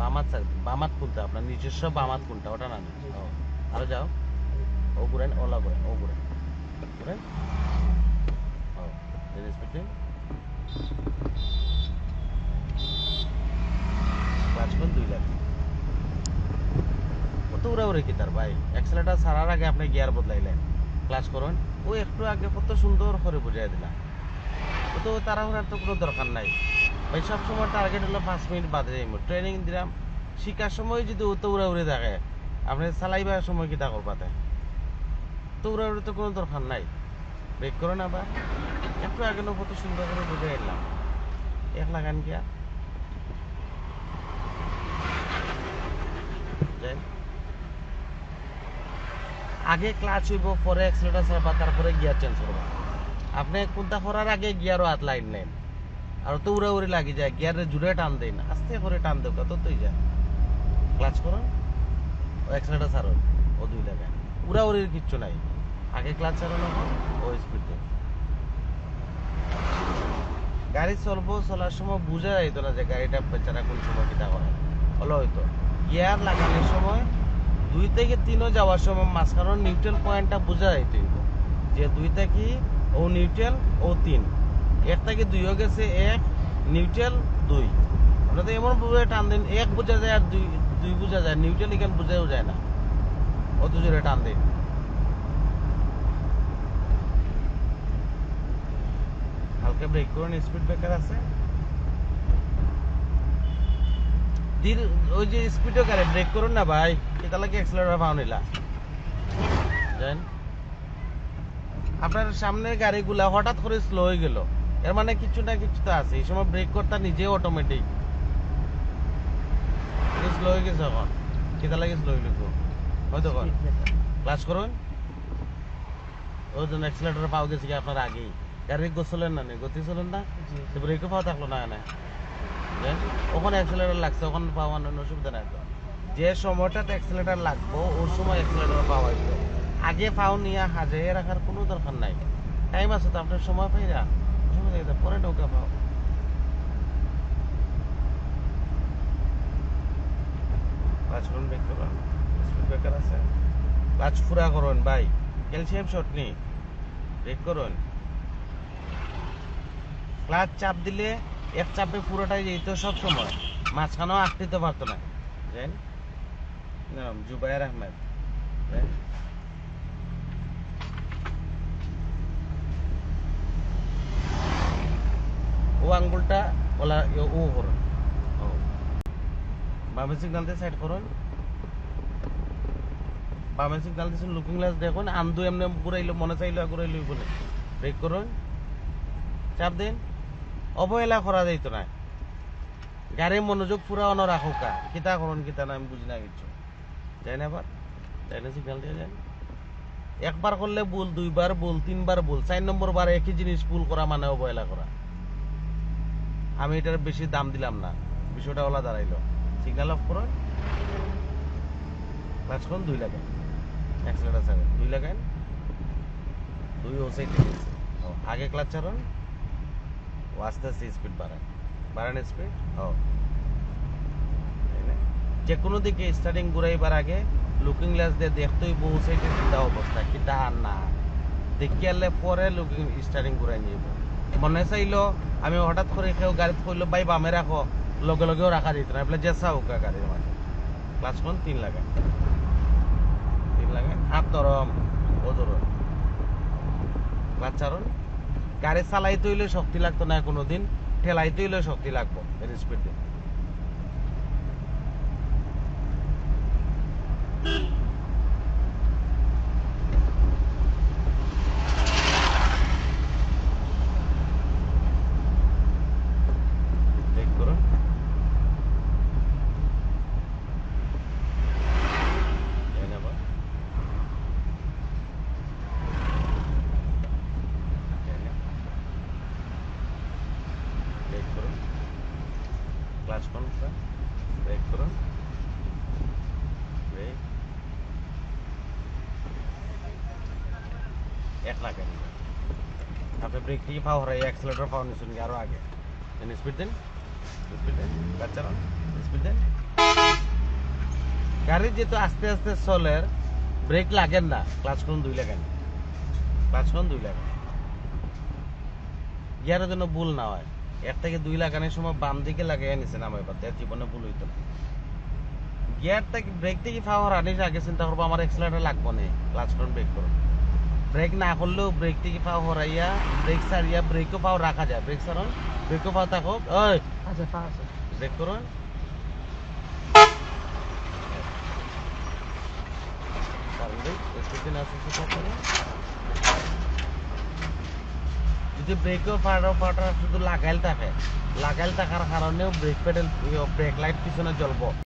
বামাত বামাত কোনটা? আপনার নিজস্ব বামাত কোনটা? ওটা না আরও যাও। ও ঘুরেন, ওলা ঘুরেন, ও ঘুরেন। দুই কত কি তার ভাই? ছাড়ার আগে আপনি গিয়ার বদলাইলেন। ক্লাচ করুন। ও একটু আগে কত সুন্দর করে বুঝাই দিলাম তো তাড়াহুড়ার তো কোনো দরকার নাই। ভাই সব সময় টার্গেট হলো পাঁচ মিনিট বাদে যাইব ট্রেনিং দিলাম। শিকার সময় যদি ও উড়া উড়ে থাকে আপনি চালাইবার সময় কিতা করবা তাই তো উড়া উড়ে তো কোনো দরকার নাই। ব্রেক করো না বা। একটু আগে কত সুন্দর করে বুঝে এলাম এক লাগান গিয়া। আগে ক্লাচ হইব, পরে অ্যাক্সিলেটার চাপা, তারপরে গিয়ার চেঞ্জ করবা। আপনি কোনটা করার আগে গিয়ারও হাত লাইন নেন। আর তো উড়ে উড়ে লাগি যায় গিয়ারে জুড়ে টান দেন আস্তে করে টান দেও কত তুই যা ক্লাচ করো ও অ্যাক্সিলেটার ছাড়ো ও দুই লাগায় উড়া উড়ির কিচ্ছু নাই। আগে ক্লাচ হয়, ও স্পিড গাড়ি চলবো চলার সময় বুঝা যাইত না যে গাড়িটা বেচারা কোন সময় কিটা করে। হলো হয়তো গিয়ার লাগানোর সময় দুই থেকে তিনও যাওয়ার সময় মাঝখানোর নিউট্রাল পয়েন্টটা বোঝা যাইত যে দুই থেকে ও নিউট্রাল ও তিন। এক থেকে দুইও গেছে এক, নিউট্রাল দুই। আপনাদের এমন বুঝে টান দিন, এক বোঝা যায় আর দুই দুই বোঝা যায়। নিউট্রাল এখানে বোঝাও যায় না। অত জোরে টান দিন। হালকা ব্রেক করুন স্পিড ব্রেকার আছে। ধীর ওই যে স্পিডও গাড়ি ব্রেক করুন না ভাই, এটা লাগে অ্যাক্সেলারেটর পাও নিলা। জান আপনার সামনের গাড়িগুলা হঠাৎ করে স্লো হয়ে গেল। এর মানে কিছু না কিছু তো আছে। এই সময় ব্রেক করতে নিজে অটোমেটিক স্লো হয়ে গেছে এখন। কেটা লাগে স্লো হইল তো। হয়তো কন ক্লাস করুন। ওই জন্য অ্যাক্সিলেটর পাও গেছে কি আপনার আগেই? গাড়ি গোসলেন না নি গতি চলেন না? ব্রেকও পাওয়া থাকল না না? ওখানে অ্যাক্সিলেটর লাগছে ওখানে পাওয়ানোর অসুবিধা নাই তো। যে সময়টাতে অ্যাক্সিলেটর লাগবো ওই সময় অ্যাক্সিলেটর পাওয়া হইতো। আগে পাও নিয়ে হাজিয়ে রাখার কোনো দরকার নাই। টাইম আছে তো আপনার সময় পাই না অসুবিধা নেই তো, পরে নৌকা পাও। করুন ব্রেক করুন ব্রেকার আছে। ক্লাচ ফুরা করুন ভাই। ক্যালসিয়াম শট নেই ব্রেক করুন। ক্লাচ চাপ দিলে এক চাপে পুরোটাই যেত সব সময়। মাঝখানেও আটকিতে পারতো না। জানেন নাম জুবাইর আহমেদ। ও আঙ্গুলটা ওলা ও- ও করুন। বামে সিগনাল দিয়ে সাইড করুন। বামে সিগনাল দিয়েছেন লুকিং গ্লাস দেখুন আন্দু এমনি ঘুরাইলো, মনে চাইলো ঘুরাইলো বলে। ব্রেক করুন। চাপ দিন। অবহেলা করা যাইত না। গাড়ির মনোযোগ পুরা অন রাখুকা কিতা করুন, কিতা না, আমি বুঝি না কিছু। যাই না এবার। যাই না সিগন্যাল দিয়ে যান একবার করলে ভুল, দুইবার ভুল, তিনবার ভুল, চার নম্বর বার একই জিনিস ভুল করা মানে অবহেলা করা। আমি এটার বেশি দাম দিলাম না। বিষয়টা ওলা দাঁড়াইলো। সিগন্যাল অফ করুন। করুন, দুই লাগান। অ্যাক্সিলেটার ছাড়েন। দুই লাগান। দুই ও সাইড আগে ক্লাচ ছাড়ুন। ও আস্তে আস্তে স্পিড বাড়ান বাড়ান স্পিড ও। যে কোনো দিকে স্টার্টিং ঘুরাইবার আগে লুকিং গ্লাস দিয়ে দেখতেই বহু সাইডে চিন্তা অবস্থা কিতা আর না। দেখি আনলে পরে লুকিং স্টার্টিং ঘুরাই নিব। মনে চাইলো, আমি হঠাৎ করে কেউ গাড়িতে কইলো, বাই, বামে রাখো লগে লগেও রাখা দিত না। বলে জেসা হোক গাড়ির মাঝে ক্লাস কোন তিন লাগে তিন লাগে হাত নরম ও ছাড়ুন গাড়ি চালাইতে হইলে শক্তি লাগতো না কোনোদিন। ঠেলাইতে হইলে শক্তি লাগবো। স্পিড দিয়ে ব্রেক করুন এই না আবার। এই না। ব্রেক করুন। করুন স্যার। ব্রেক করুন। ব্রেক। এক লাখ আপনি ব্রেক থেকে পাও হরাই অ্যাক্সিলেটর পাও নিচ্ছেন আরও আগে? স্পিড দেন। স্পিড দেন। চালান। স্পিড দেন। গাড়ি যেহেতু আস্তে আস্তে চলে, ব্রেক লাগেন না। ক্লাচ কোন দুই লাগান ক্লাচ কোন দুই লাগান গিয়ারের জন্য ভুল না হয়। এক থেকে দুই লাগানোর সময় বাম দিকে লাগাই নিছেন আমার এবার তার জীবনে ভুল হইতো না। গিয়ার থেকে ব্রেক থেকে পাওয়ার আনিস আগে চিন্তা করব আমার এক্সেলারেটর লাগবো না ক্লাচ কোন ব্রেক করো। ব্রেক না করলেও ব্রেক থেকে পাও হরাইয়া ব্রেক সারিয়া ব্রেকও পাও রাখা যায়। ব্রেক সারন ব্রেকও পাও থাকুক। ওই! আছে। পা আছে ব্রেক করুন যদি ব্রেকও ফাটার ফাটার শুধু লাগাইল থাকে, লাগাইল থাকার কারণেও ব্রেক প্যাডেল ব্রেক লাইট পিছনে জ্বলবো।